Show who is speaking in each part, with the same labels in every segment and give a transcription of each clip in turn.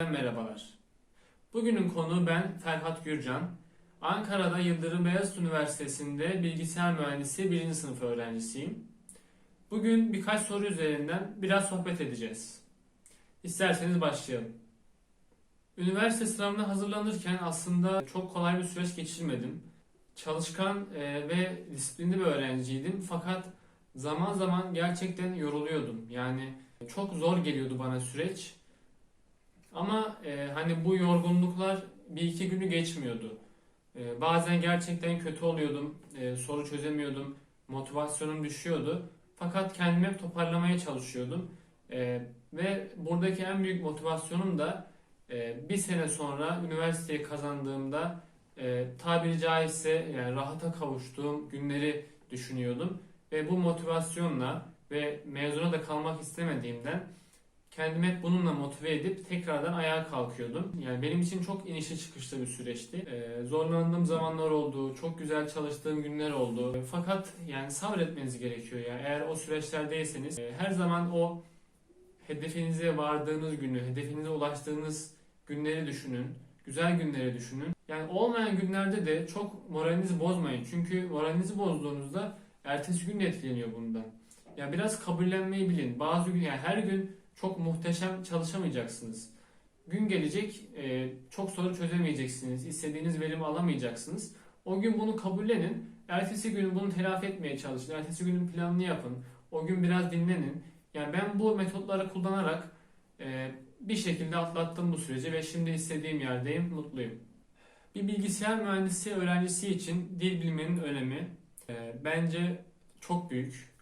Speaker 1: Merhabalar. Bugünün konu ben Ferhat Gürcan. Ankara'da Yıldırım Beyazıt Üniversitesi'nde bilgisayar mühendisi 1. sınıf öğrencisiyim. Bugün birkaç soru üzerinden biraz sohbet edeceğiz. İsterseniz başlayalım. Üniversite sınavına hazırlanırken aslında çok kolay bir süreç geçirmedim. Çalışkan e, ve disiplinli bir öğrenciydim fakat zaman zaman gerçekten yoruluyordum. Yani çok zor geliyordu bana süreç. Ama e, hani bu yorgunluklar bir iki günü geçmiyordu. E, bazen gerçekten kötü oluyordum, e, soru çözemiyordum, motivasyonum düşüyordu. Fakat kendimi toparlamaya çalışıyordum. E, ve buradaki en büyük motivasyonum da e, bir sene sonra üniversiteyi kazandığımda e, tabiri caizse yani rahata kavuştuğum günleri düşünüyordum. Ve bu motivasyonla ve mezuna da kalmak istemediğimden kendimi hep bununla motive edip tekrardan ayağa kalkıyordum. Yani benim için çok inişli çıkışlı bir süreçti. Ee, zorlandığım zamanlar oldu, çok güzel çalıştığım günler oldu. Fakat yani sabretmeniz gerekiyor ya. Eğer o süreçlerdeyseniz e, her zaman o hedefinize vardığınız günü, hedefinize ulaştığınız günleri düşünün. Güzel günleri düşünün. Yani olmayan günlerde de çok moralinizi bozmayın. Çünkü moralinizi bozduğunuzda ertesi gün de etkileniyor bundan. Ya biraz kabullenmeyi bilin. Bazı gün yani her gün çok muhteşem çalışamayacaksınız. Gün gelecek e, çok soru çözemeyeceksiniz. istediğiniz verimi alamayacaksınız. O gün bunu kabullenin. Ertesi gün bunu telafi etmeye çalışın. Ertesi günün planını yapın. O gün biraz dinlenin. Yani ben bu metotları kullanarak e, bir şekilde atlattım bu süreci ve şimdi istediğim yerdeyim. Mutluyum. Bir bilgisayar mühendisi öğrencisi için dil bilmenin önemi e, bence çok büyük.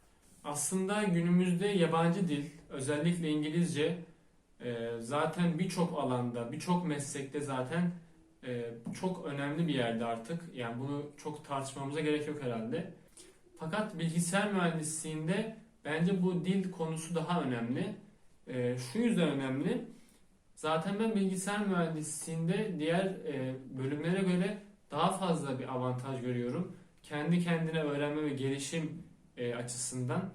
Speaker 1: Aslında günümüzde yabancı dil, özellikle İngilizce e, zaten birçok alanda, birçok meslekte zaten e, çok önemli bir yerde artık. Yani bunu çok tartışmamıza gerek yok herhalde. Fakat bilgisayar mühendisliğinde bence bu dil konusu daha önemli. E, şu yüzden önemli. Zaten ben bilgisayar mühendisliğinde diğer bölümlere göre daha fazla bir avantaj görüyorum. Kendi kendine öğrenme ve gelişim e, açısından.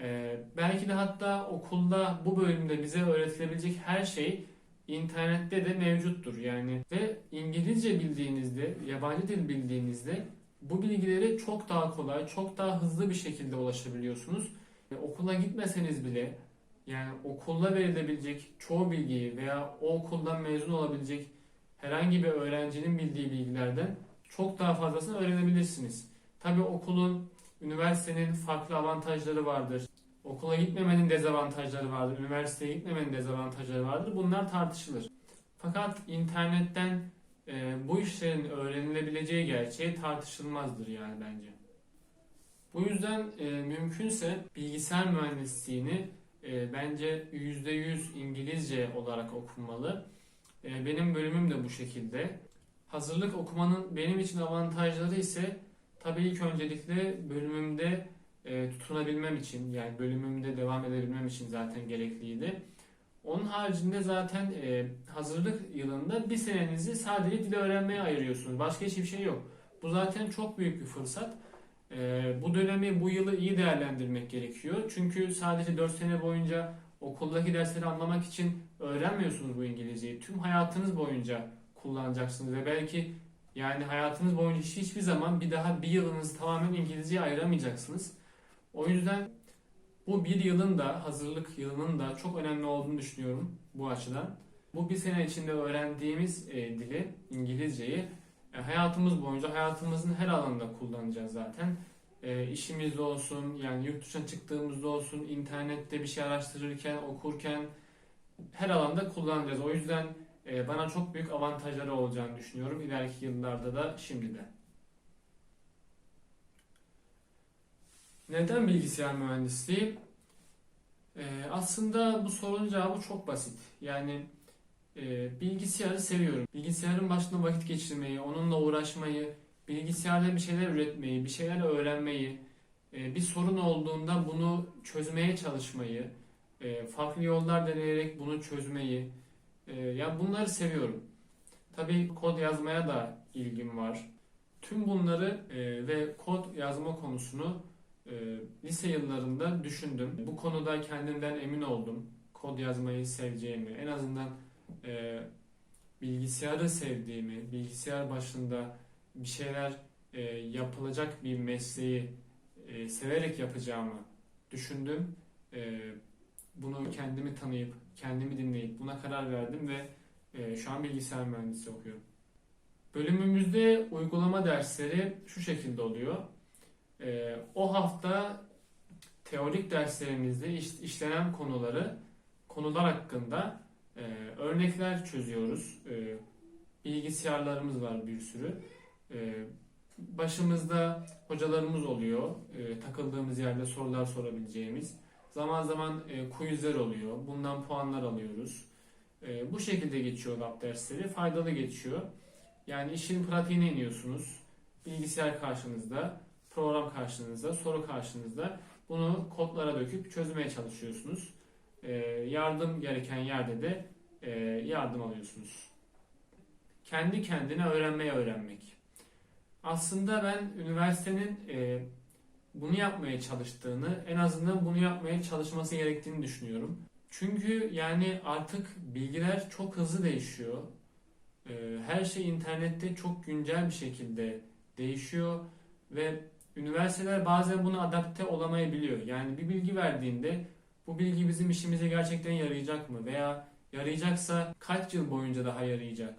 Speaker 1: E, belki de hatta okulda bu bölümde bize öğretilebilecek her şey internette de mevcuttur. Yani ve İngilizce bildiğinizde, yabancı dil bildiğinizde bu bilgilere çok daha kolay, çok daha hızlı bir şekilde ulaşabiliyorsunuz. E, okula gitmeseniz bile yani okulda verilebilecek çoğu bilgiyi veya o okuldan mezun olabilecek herhangi bir öğrencinin bildiği bilgilerden çok daha fazlasını öğrenebilirsiniz. Tabi okulun, üniversitenin farklı avantajları vardır. Okula gitmemenin dezavantajları vardır. Üniversiteye gitmemenin dezavantajları vardır. Bunlar tartışılır. Fakat internetten e, bu işlerin öğrenilebileceği gerçeği tartışılmazdır yani bence. Bu yüzden e, mümkünse bilgisayar mühendisliğini e, bence %100 İngilizce olarak okunmalı. E, benim bölümüm de bu şekilde. Hazırlık okumanın benim için avantajları ise tabii ilk öncelikle bölümümde e, tutunabilmem için yani bölümümde devam edebilmem için zaten gerekliydi. Onun haricinde zaten e, hazırlık yılında bir senenizi sadece dil öğrenmeye ayırıyorsunuz. Başka hiçbir şey yok. Bu zaten çok büyük bir fırsat. E, bu dönemi, bu yılı iyi değerlendirmek gerekiyor. Çünkü sadece 4 sene boyunca okuldaki dersleri anlamak için öğrenmiyorsunuz bu İngilizceyi. Tüm hayatınız boyunca kullanacaksınız ve belki yani hayatınız boyunca hiç, hiçbir zaman bir daha bir yılınızı tamamen İngilizceye ayıramayacaksınız. O yüzden bu bir yılın da hazırlık yılının da çok önemli olduğunu düşünüyorum bu açıdan. Bu bir sene içinde öğrendiğimiz e, dili, İngilizceyi e, hayatımız boyunca hayatımızın her alanında kullanacağız zaten. E, işimizde olsun, yani yurt dışına çıktığımızda olsun, internette bir şey araştırırken, okurken her alanda kullanacağız. O yüzden bana çok büyük avantajları olacağını düşünüyorum ileriki yıllarda da şimdi de. Neden bilgisayar mühendisliği? Ee, aslında bu sorunun cevabı çok basit. Yani e, bilgisayarı seviyorum. Bilgisayarın başında vakit geçirmeyi, onunla uğraşmayı, bilgisayarda bir şeyler üretmeyi, bir şeyler öğrenmeyi, e, bir sorun olduğunda bunu çözmeye çalışmayı, e, farklı yollar deneyerek bunu çözmeyi, e, ya bunları seviyorum. Tabii kod yazmaya da ilgim var. Tüm bunları e, ve kod yazma konusunu e, lise yıllarında düşündüm. Bu konuda kendimden emin oldum. Kod yazmayı seveceğimi, en azından e, bilgisayarı sevdiğimi, bilgisayar başında bir şeyler yapılacak bir mesleği severek yapacağımı düşündüm. E, bunu kendimi tanıyıp, kendimi dinleyip buna karar verdim ve e, şu an bilgisayar mühendisi okuyorum. Bölümümüzde uygulama dersleri şu şekilde oluyor. E, o hafta teorik derslerimizde iş- işlenen konuları, konular hakkında e, örnekler çözüyoruz. E, bilgisayarlarımız var bir sürü. E, başımızda hocalarımız oluyor. E, takıldığımız yerde sorular sorabileceğimiz. Zaman zaman e, quizler oluyor. Bundan puanlar alıyoruz. E, bu şekilde geçiyor lab dersleri. Faydalı geçiyor. Yani işin pratiğine iniyorsunuz. Bilgisayar karşınızda, program karşınızda, soru karşınızda. Bunu kodlara döküp çözmeye çalışıyorsunuz. E, yardım gereken yerde de e, yardım alıyorsunuz. Kendi kendine öğrenmeye öğrenmek. Aslında ben üniversitenin e, bunu yapmaya çalıştığını, en azından bunu yapmaya çalışması gerektiğini düşünüyorum. Çünkü yani artık bilgiler çok hızlı değişiyor. E, her şey internette çok güncel bir şekilde değişiyor ve üniversiteler bazen buna adapte olamayabiliyor. Yani bir bilgi verdiğinde bu bilgi bizim işimize gerçekten yarayacak mı? Veya yarayacaksa kaç yıl boyunca daha yarayacak?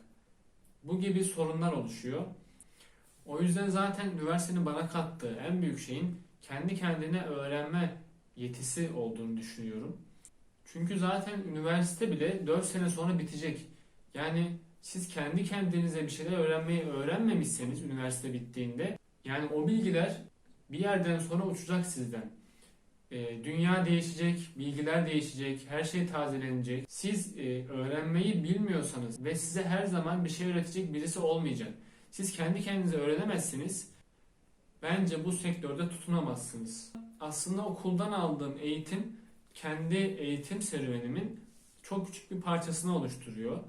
Speaker 1: Bu gibi sorunlar oluşuyor. O yüzden zaten üniversitenin bana kattığı en büyük şeyin kendi kendine öğrenme yetisi olduğunu düşünüyorum. Çünkü zaten üniversite bile 4 sene sonra bitecek. Yani siz kendi kendinize bir şeyler öğrenmeyi öğrenmemişseniz üniversite bittiğinde yani o bilgiler bir yerden sonra uçacak sizden. Ee, dünya değişecek, bilgiler değişecek, her şey tazelenecek. Siz e, öğrenmeyi bilmiyorsanız ve size her zaman bir şey öğretecek birisi olmayacak. Siz kendi kendinize öğrenemezsiniz. Bence bu sektörde tutunamazsınız. Aslında okuldan aldığım eğitim kendi eğitim serüvenimin çok küçük bir parçasını oluşturuyor.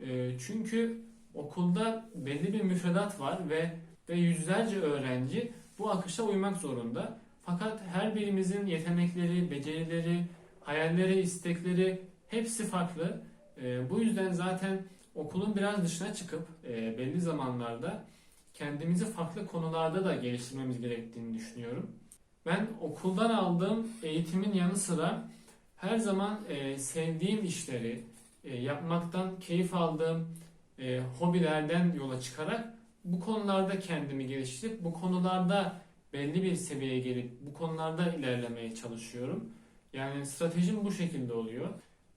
Speaker 1: Ee, çünkü okulda belli bir müfredat var ve ve yüzlerce öğrenci bu akışa uymak zorunda. Fakat her birimizin yetenekleri, becerileri, hayalleri, istekleri hepsi farklı. Ee, bu yüzden zaten okulun biraz dışına çıkıp e, belli zamanlarda kendimizi farklı konularda da geliştirmemiz gerektiğini düşünüyorum. Ben okuldan aldığım eğitimin yanı sıra her zaman e, sevdiğim işleri e, yapmaktan keyif aldığım e, hobilerden yola çıkarak bu konularda kendimi geliştirip bu konularda belli bir seviyeye gelip bu konularda ilerlemeye çalışıyorum. Yani stratejim bu şekilde oluyor.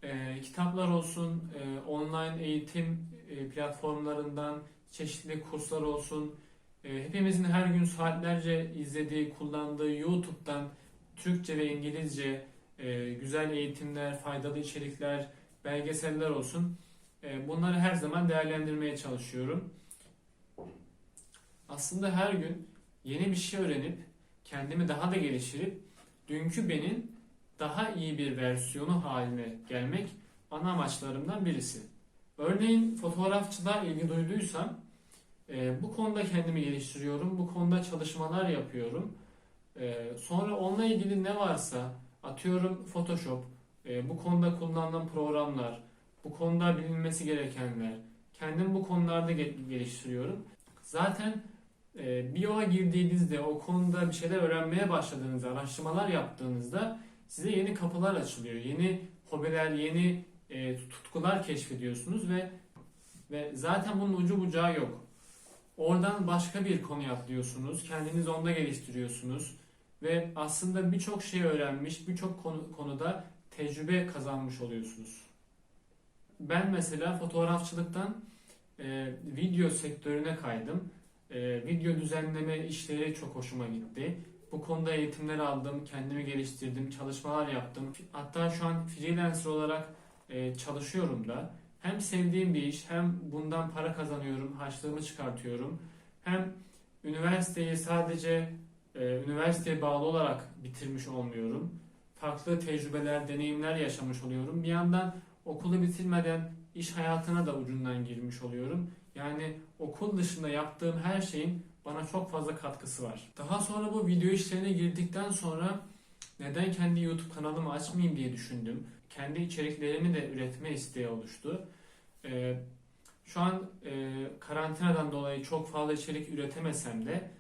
Speaker 1: E, kitaplar olsun, e, online eğitim e, platformlarından çeşitli kurslar olsun, e, hepimizin her gün saatlerce izlediği, kullandığı YouTube'dan Türkçe ve İngilizce e, güzel eğitimler, faydalı içerikler, belgeseller olsun. E, bunları her zaman değerlendirmeye çalışıyorum. Aslında her gün yeni bir şey öğrenip kendimi daha da geliştirip dünkü benim daha iyi bir versiyonu haline gelmek ana amaçlarımdan birisi. Örneğin fotoğrafçılığa ilgi duyduysam e, bu konuda kendimi geliştiriyorum, bu konuda çalışmalar yapıyorum. E, sonra onunla ilgili ne varsa atıyorum Photoshop, e, bu konuda kullanılan programlar, bu konuda bilinmesi gerekenler, kendim bu konularda ge- geliştiriyorum. Zaten e, bir yola girdiğinizde, o konuda bir şeyler öğrenmeye başladığınızda, araştırmalar yaptığınızda size yeni kapılar açılıyor. Yeni hobiler, yeni e, tutkular keşfediyorsunuz ve ve zaten bunun ucu bucağı yok. Oradan başka bir konuya atlıyorsunuz. Kendinizi onda geliştiriyorsunuz. Ve aslında birçok şey öğrenmiş, birçok konu, konuda tecrübe kazanmış oluyorsunuz. Ben mesela fotoğrafçılıktan e, video sektörüne kaydım. E, video düzenleme işleri çok hoşuma gitti. Bu konuda eğitimler aldım, kendimi geliştirdim, çalışmalar yaptım. Hatta şu an freelancer olarak e, çalışıyorum da. Hem sevdiğim bir iş, hem bundan para kazanıyorum, harçlığımı çıkartıyorum. Hem üniversiteyi sadece e, üniversiteye bağlı olarak bitirmiş olmuyorum. Farklı tecrübeler, deneyimler yaşamış oluyorum. Bir yandan okulu bitirmeden iş hayatına da ucundan girmiş oluyorum. Yani okul dışında yaptığım her şeyin bana çok fazla katkısı var. Daha sonra bu video işlerine girdikten sonra neden kendi YouTube kanalımı açmayayım diye düşündüm. Kendi içeriklerimi de üretme isteği oluştu. Ee, şu an e, karantinadan dolayı çok fazla içerik üretemesem de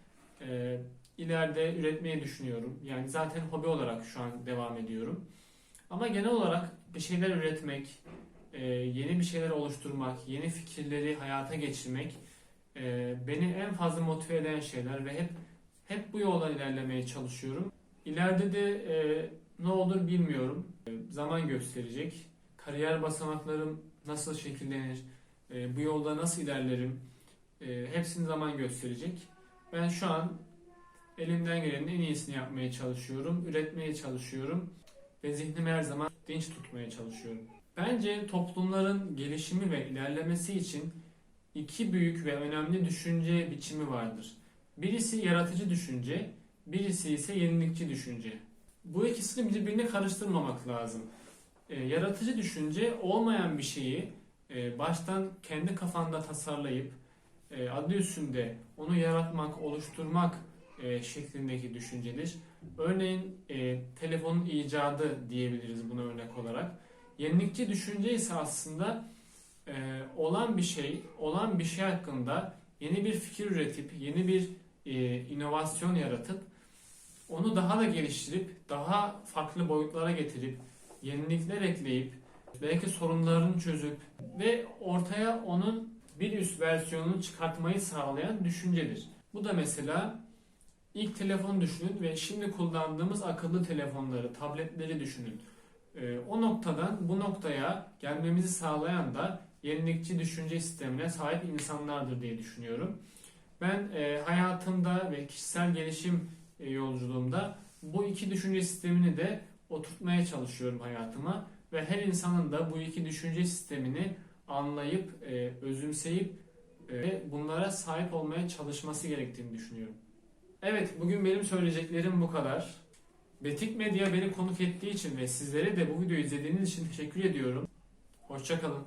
Speaker 1: e, ileride üretmeyi düşünüyorum. Yani zaten hobi olarak şu an devam ediyorum. Ama genel olarak bir şeyler üretmek, e, yeni bir şeyler oluşturmak, yeni fikirleri hayata geçirmek e, beni en fazla motive eden şeyler ve hep hep bu yoldan ilerlemeye çalışıyorum. İleride de e, ne olur bilmiyorum. E, zaman gösterecek. Kariyer basamaklarım nasıl şekillenir, e, bu yolda nasıl ilerlerim, e, hepsini zaman gösterecek. Ben şu an elimden gelenin en iyisini yapmaya çalışıyorum, üretmeye çalışıyorum ve zihnimi her zaman dinç tutmaya çalışıyorum. Bence toplumların gelişimi ve ilerlemesi için iki büyük ve önemli düşünce biçimi vardır. Birisi yaratıcı düşünce, birisi ise yenilikçi düşünce. Bu ikisini birbirine karıştırmamak lazım. E, yaratıcı düşünce olmayan bir şeyi e, baştan kendi kafanda tasarlayıp e, adı üstünde onu yaratmak, oluşturmak e, şeklindeki düşüncedir. Örneğin e, telefonun icadı diyebiliriz buna örnek olarak. Yenilikçi düşünce ise aslında e, olan bir şey, olan bir şey hakkında yeni bir fikir üretip, yeni bir e, inovasyon yaratıp, onu daha da geliştirip, daha farklı boyutlara getirip, yenilikler ekleyip, belki sorunlarını çözüp ve ortaya onun bir üst versiyonunu çıkartmayı sağlayan düşüncedir. Bu da mesela ilk telefon düşünün ve şimdi kullandığımız akıllı telefonları, tabletleri düşünün. Ee, o noktadan bu noktaya gelmemizi sağlayan da yenilikçi düşünce sistemine sahip insanlardır diye düşünüyorum. Ben e, hayatımda ve kişisel gelişim yolculuğumda bu iki düşünce sistemini de oturtmaya çalışıyorum hayatıma ve her insanın da bu iki düşünce sistemini anlayıp, e, özümseyip e, ve bunlara sahip olmaya çalışması gerektiğini düşünüyorum. Evet, bugün benim söyleyeceklerim bu kadar. Betik Medya beni konuk ettiği için ve sizlere de bu videoyu izlediğiniz için teşekkür ediyorum. Hoşçakalın.